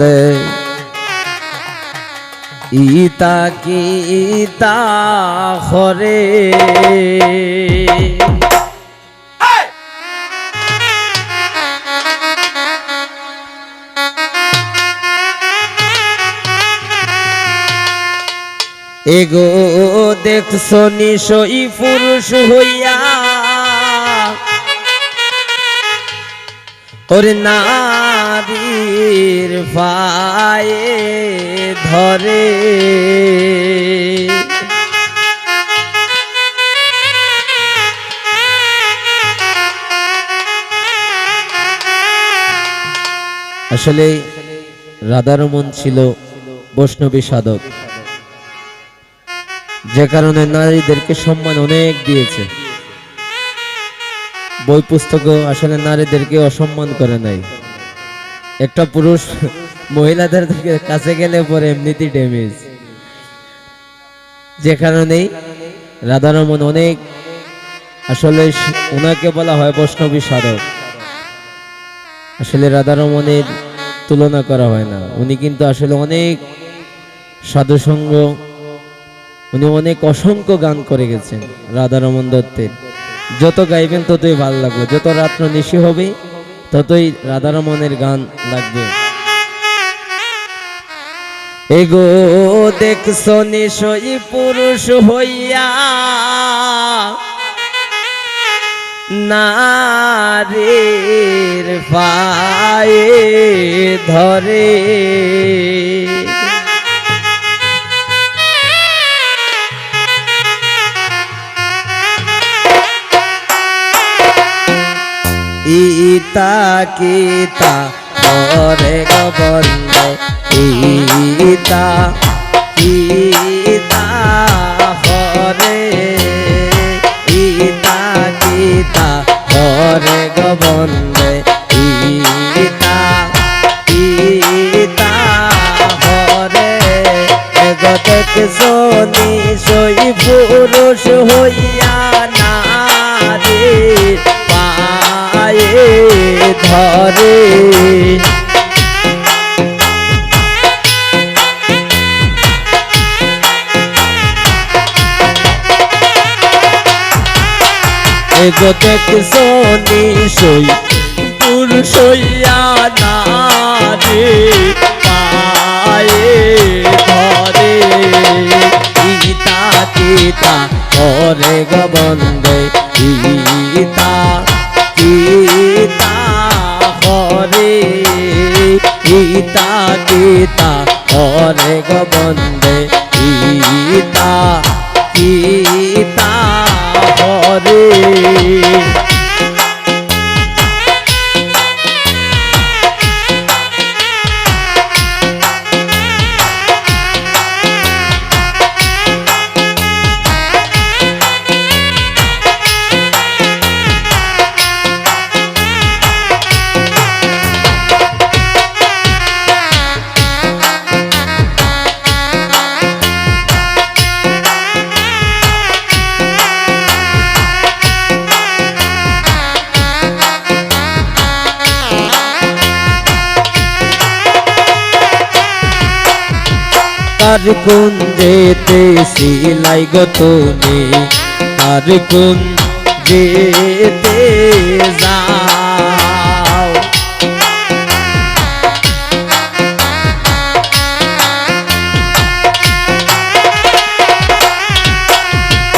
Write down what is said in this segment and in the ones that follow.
বন্দে ইতা কি ইতা হরে। এগো দেখছ নিশই পুরুষ হইয়া। ওরে নারীর পায়ে ধরে। আসলে রাধারমন ছিল বৈষ্ণবী সাধক। যে কারণে নারীদেরকে সম্মান অনেক দিয়েছে। বই পুস্তকও আসলে নারীদেরকে অসম্মান করে নাই। একটা পুরুষ মহিলাদের কাছে গেলে পরে এমনিতেই ড্যামেজ যে কারণেই রাধারমন অনেক আসলে ওনাকে বলা হয় বৈষ্ণবী সাধক। আসলে রাধারমনের তুলনা করা হয় না। উনি কিন্তু আসলে অনেক সাধুসঙ্গ উনি অনেক অসংখ্য গান করে গেছেন রাধারমন দত্তের। যত গাইবেন ততই ভালো লাগবে। যত রাত্র নিশি হবে ততই রাধারমনের গান লাগবে। এগো দেখছ নিশই পুরুষ হইয়া নারীর পায়ে ধরে। কিতা পরে গবন্দ ইতা কিতা হরে ইতা কিতা হরে গবন্দে ইতা ইতা হরে গতক সোনি সই পুরুষ হইয়া ধরে এগোতেক সোনি সই পুরুষইয়া নারে পায়ে ধরে। ইতা কিতা করে গবন্দে করে গবন্দে ইতা কার কোন যেতে সিলাই গো তুমি? কার কোন যেতে যাও?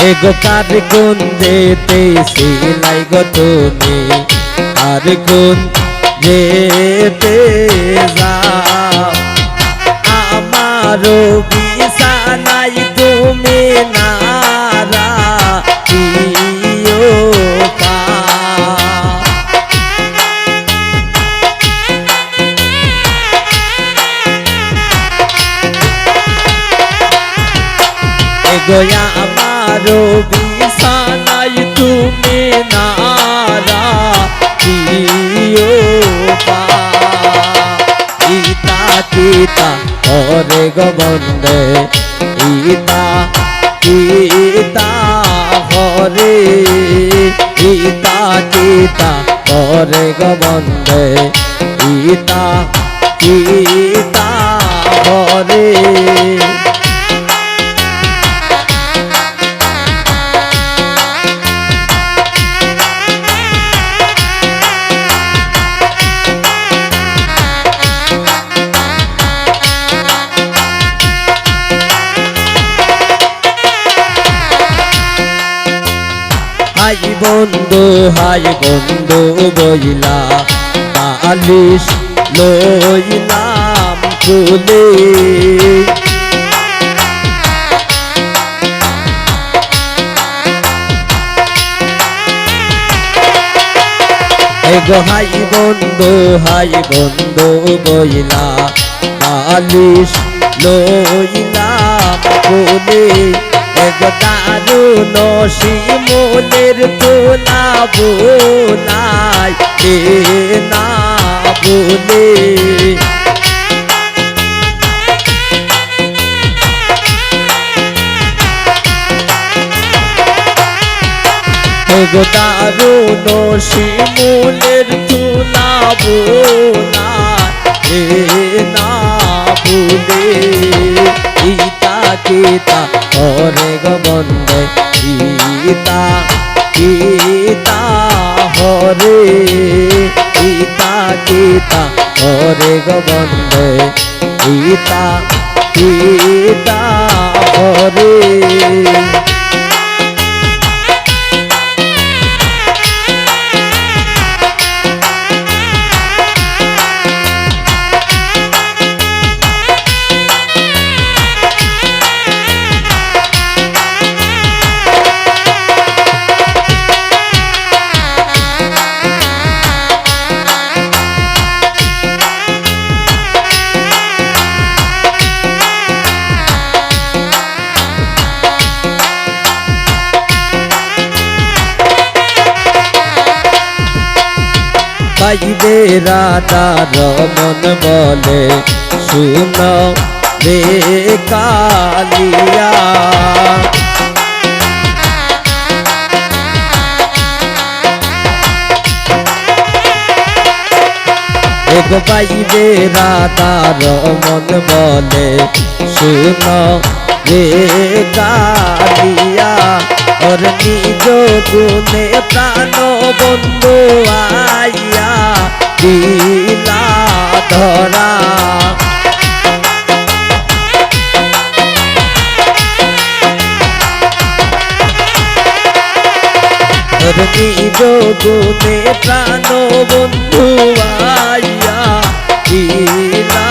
এগো কার কোন যেতে সিলাই গো তুমি? কার কোন যেতে যাও? আমারও বিছানাই তুমি নারা দিও পা। এগোয়া আমারও বিছানাই তুমি নারা দিও পা। ইতা কিতা হরে গোবন্দে ইতা কিতা হরে ইতা কিতা হরে গোবন্দে ইতা কিতা ধরে বন্ধু হাই বন্ধু বইলা, বালিশ লইলাম এগো হাই বন্ধু হাই বন্ধু বইলা, বালিশ লইলাম এগো দারুণ শিমুলের তোলা বোলাই না বলে দারুণ শিমুলের তোলা বোলাই এ না বলে ইতা কিতা হরে গো বন্দে ইতা হরে ইতা কিতা হরে গো বন্দে ইতা হরে। পাইবে রাতার মন বলে শুন রে কালিয়া এক পাইবে রাতার মন বলে শুন রে কালিয়া ওর নিজ গুণে প্রাণ বন্ধু আইয়া দিলা ধরা ওর নিজ গুণে প্রাণ বন্ধু আইয়া দিলা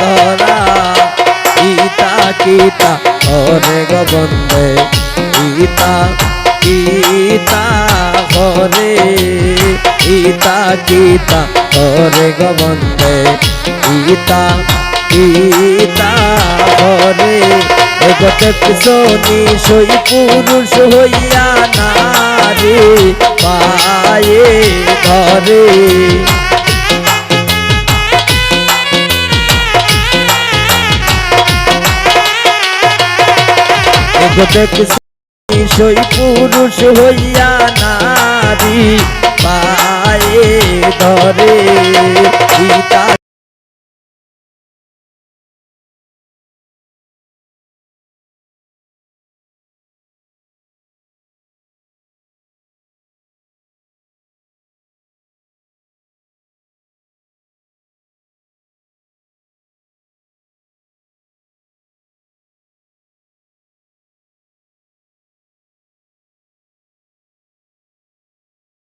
ধরা ইতা কিতা হরে গোবন্দে ইতা কিতা হরে ইতা কিতা হরে গোবন্দে। ইতা কিতা হরে, এগত সোনি সই পুরুষ হইয়া নারে পায়ে ধরে। সই পুরুষ হইয়া নারী পায়ে ধরে।